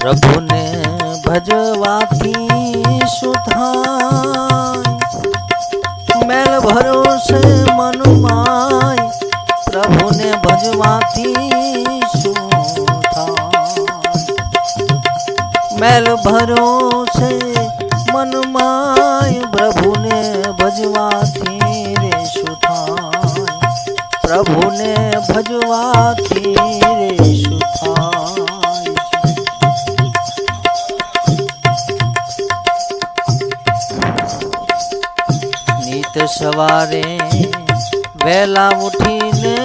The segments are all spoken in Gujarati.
પ્રભુને ભજવાથી શું થાય મેલ ભરોસે મન માય પ્રભુને ભજવાથી શું થાય મેલ ભરોસે મન માય પ્રભુને ભજવાથી રે શું થાય પ્રભુને ભજવાથી સવારે વહેલા ઉઠીને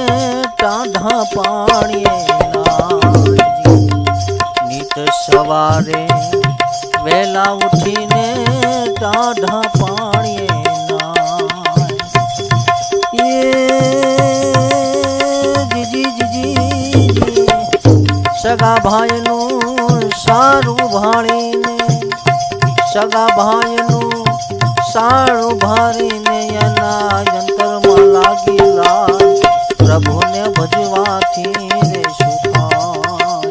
ટાઢા પાણીએ. નીત સવારે વહેલા ઉઠીને ટાઢા પાણીએ. સગા ભાઈનું સારું ભાળીને સગા ભાઈનું સારું ભારીને એના યંત્રમાં લાગી લાય પ્રભુને ભજવાથી રે સુખાય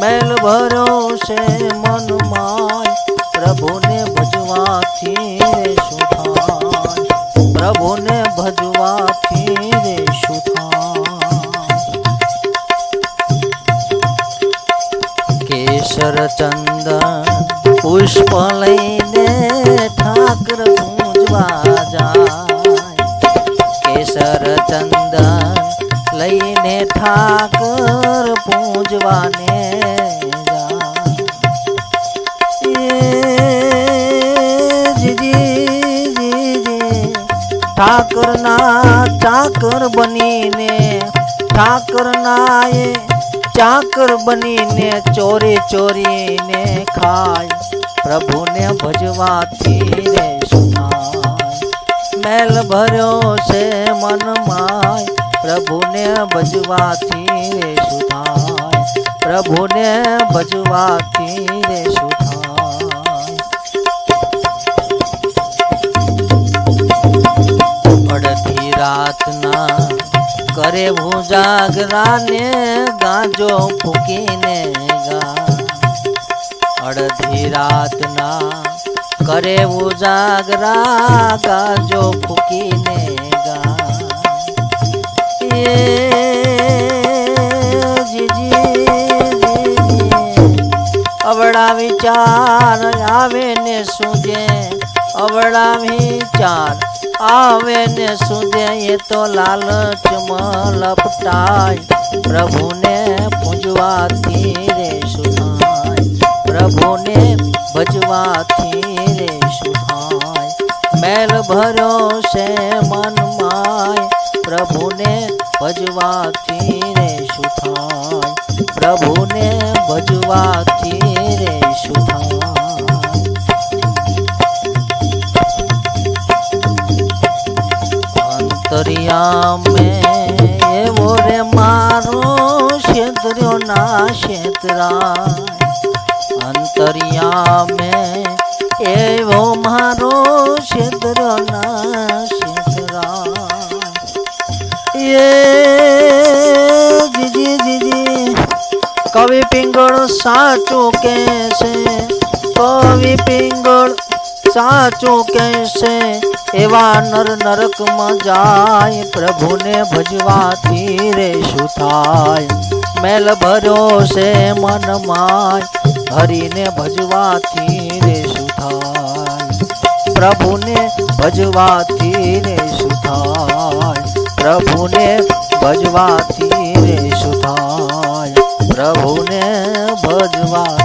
મેલ ભરોસે મન માય પ્રભુને ભજવાથી રે સુખાય પ્રભુને ભજવાથી રે સુખાય કેસર ચંદન પુષ્પ લઈને ઠાકર પૂજવાને જાય જીજી જીજી ઠાકરના ચાકર બનીને ઠાકરના એ ચાકર બનીને ચોરી ચોરીને ખાય પ્રભુને ભજવાથી રે સુનાય મેલ ભર્યો છે મન માય પ્રભુને ભજવાથી રે સુનાય પ્રભુને ભજવાથી રે સુનાય અડધી રાતના કરે હું જાગરાને ગાજો ફૂકીને ગા. અડધી રાતના કરે હું જાગરા ગાજો ફૂકીને ગા. એ વિચાર આવે ને સુજે અવળા ચાર આવે ને સુજે, એ તો લાલચમાં લપટાય. પ્રભુને પૂજવાથી રે સુનાય પ્રભુને ભજવાથી રે સુનાય મેલ ભર્યો છે મન માય. પ્રભુને ભજવાથી રે સુથાય પ્રભુને ભજવાથી રે અંતરિયામે એવો રે મારો ક્ષેત્ર્યો ના ક્ષેત્રાય અંતરિયામે એવો મારો ક્ષેત્ર્યો ના ક્ષેત્રાય એ જીજી જીજી, કવિ પિંગળ સાચું કે છે કવિ પિંગળ સાચું કહેશે એવા નર નરકમાં જાય, પ્રભુને ભજવાથી રે શું થાય? મેલ ભર્યો છે મન માય હરીને ભજવાથી રે શું થાય? પ્રભુને ભજવાથી રે શું થાય? પ્રભુને ભજવાથી રે શું થાય? પ્રભુને ભજવાથી રે